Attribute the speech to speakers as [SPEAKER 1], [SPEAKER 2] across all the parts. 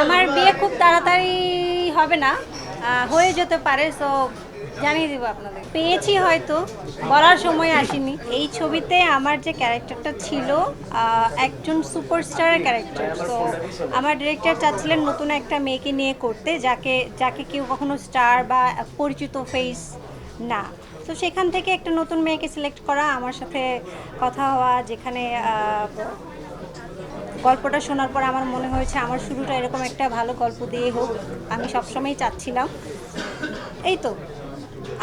[SPEAKER 1] আমার বিয়ে খুব তাড়াতাড়ি হবে না হয়ে যেতে পারে সো জানিয়ে দিব আপনাদের। পেয়েছি হয়তো, বলার সময় আসেনি। এই ছবিতে আমার যে ক্যারেক্টারটা ছিল একজন সুপারস্টারের ক্যারেক্টার তো আমার ডিরেক্টর চাচ্ছিলেন নতুন একটা মেয়েকে নিয়ে করতে, যাকে যাকে কেউ কখনো স্টার বা পরিচিত ফেস না। তো সেখান থেকে একটা নতুন মেয়েকে সিলেক্ট করা, আমার সাথে কথা হওয়া, যেখানে গল্পটা শোনার পর আমার মনে হয়েছে আমার শুরুটা এরকম একটা ভালো গল্প দিয়ে হোক। আমি সবসময়ই চাচ্ছিলাম। এই তো।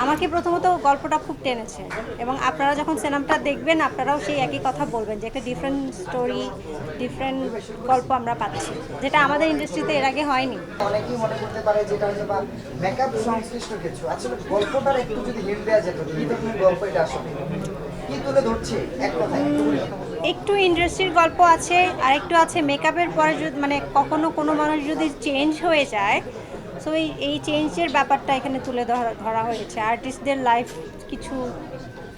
[SPEAKER 1] আমাকে প্রথমত গল্পটা খুব টেনেছে এবং আপনারা যখন সিনেমাটা দেখবেন, আপনারাও সেই একই কথা বলবেন যে একটা ডিফারেন্ট স্টোরি ডিফারেন্ট গল্প আমরা পাচ্ছি, যেটা আমাদের ইন্ডাস্ট্রিতে এর আগে হয়নি।
[SPEAKER 2] অনেকেই মনে করতে পারে যেটা বা মেকআপ সংশ্লিষ্ট কিছু। আসলে গল্পটার একটু যদি হিন্ট দেওয়া যেত কি গল্প এটা আসলে? কি তুলে ধরছে? এক কথায়। একটু
[SPEAKER 1] ইন্ডাস্ট্রির গল্প আছে, আর একটু আছে মেকআপের পরে মানে কখনো কোনো মানুষ যদি চেঞ্জ হয়ে যায় সো এই এই চেঞ্জের ব্যাপারটা এখানে তুলে ধরা ধরা হয়েছে। আর্টিস্টদের লাইফ কিছু,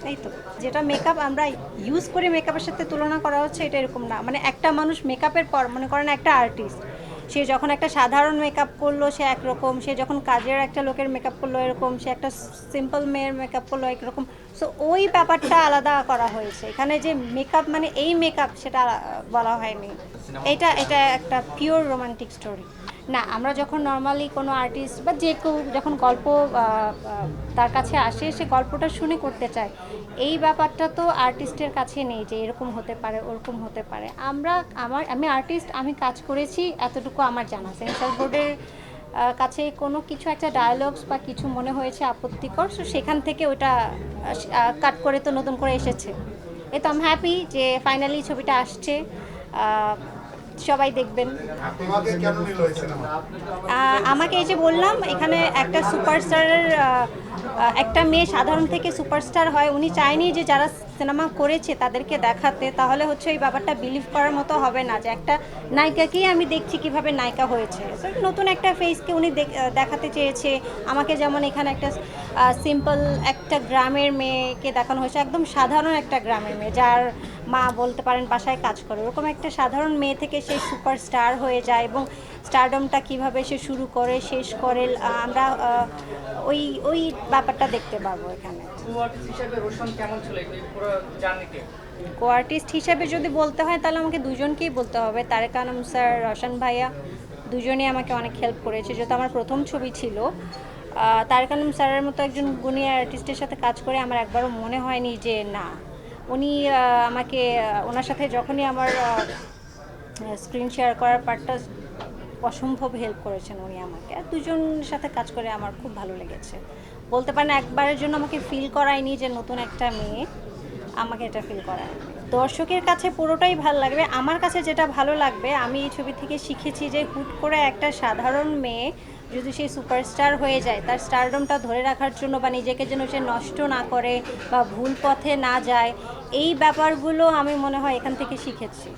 [SPEAKER 1] এই তো, যেটা মেকআপ আমরা ইউজ করে মেকআপের সাথে তুলনা করা হচ্ছে, এটা এরকম না। মানে একটা মানুষ মেকআপের পর, মনে করেন একটা আর্টিস্ট সে যখন একটা সাধারণ মেকআপ করল সে একরকম। সে যখন কাজের একটা লোকের মেকআপ করল এরকম। সে একটা সিম্পল মেয়ের মেকআপ করল একরকম। সো ওই ব্যাপারটা আলাদা করা হয়েছে। এখানে যে মেকআপ মানে এই মেকআপ সেটা বলা হয়নি। এটা এটা একটা পিওর রোমান্টিক স্টোরি না, আমরা যখন নর্মালি কোনো আর্টিস্ট বা যে কেউ যখন গল্প তার কাছে আসে, সে গল্পটা শুনে করতে চায়। এই ব্যাপারটা তো আর্টিস্টের কাছে নেই যে এরকম হতে পারে, ওরকম হতে পারে। আমরা, আমার, আমি আর্টিস্ট আমি কাজ করেছি, এতটুকু আমার জানা। সেন্সার বোর্ডের কাছে কোনো কিছু একটা ডায়ালগস বা কিছু মনে হয়েছে আপত্তিকর সো সেখান থেকে ওটা কাট করে তো নতুন করে এসেছে। এ তো আমি হ্যাপি যে ফাইনালি ছবিটা আসছে। সবাই দেখবেন। আমাকে এই যে বললাম এখানে একটা সুপারস্টারের একটা মেয়ে সাধারণ থেকে সুপারস্টার হয় উনি চায়নি যে যারা সিনেমা করেছে তাদেরকে দেখাতে তাহলে হচ্ছে ওই ব্যাপারটা বিলিভ করার মতো হবে না যে একটা নায়িকাকেই আমি দেখছি কীভাবে নায়িকা হয়েছে। নতুন একটা ফেসকে উনি দেখ- দেখাতে চেয়েছে। আমাকে যেমন এখানে একটা সিম্পল একটা গ্রামের মেয়েকে দেখানো হয়েছে একদম সাধারণ একটা গ্রামের মেয়ে যার মা বলতে পারেন বাসায় কাজ করে। ওরকম একটা সাধারণ মেয়ে থেকে সে সুপারস্টার হয়ে যায় এবং স্টারডমটা কীভাবে সে শুরু করে শেষ করে আমরা ওই ওই ব্যাপারটা দেখতে পাবো এখানে।
[SPEAKER 3] কো আর্টিস্ট হিসেবে
[SPEAKER 1] যদি বলতে হয় তাহলে আমাকে দুজনকেই বলতে হবে। তারেক আনম স্যার রশন ভাইয়া দুজনেই আমাকে অনেক হেল্প করেছে। যেহেতু আমার প্রথম ছবি ছিল তারেক আনম স্যারের মতো একজন গুণী আর্টিস্টের সাথে কাজ করে আমার একবারও মনে হয়নি যে না। উনি আমাকে ওনার সাথে যখনই আমার স্ক্রিন শেয়ার করার পার্টটা অসম্ভব হেল্প করেছেন উনি আমাকে। আর দুজন সাথে কাজ করে আমার খুব ভালো লেগেছে। বলতে পারেন একবারের জন্য আমাকে ফিল করায়নি যে নতুন একটা মেয়ে আমাকে এটা ফিল করায় দর্শকের কাছে পুরোটাই ভালো লাগবে। আমার কাছে যেটা ভালো লাগবে, আমি এই ছবি থেকে শিখেছি যে হুট করে একটা সাধারণ মেয়ে যদি সে সুপারস্টার হয়ে যায়, তার স্টারডমটা ধরে রাখার জন্য বা নিজেকে যেন সে নষ্ট না করে বা ভুল পথে না যায়, এই ব্যাপারগুলো আমি মনে হয় এখান থেকে শিখেছি।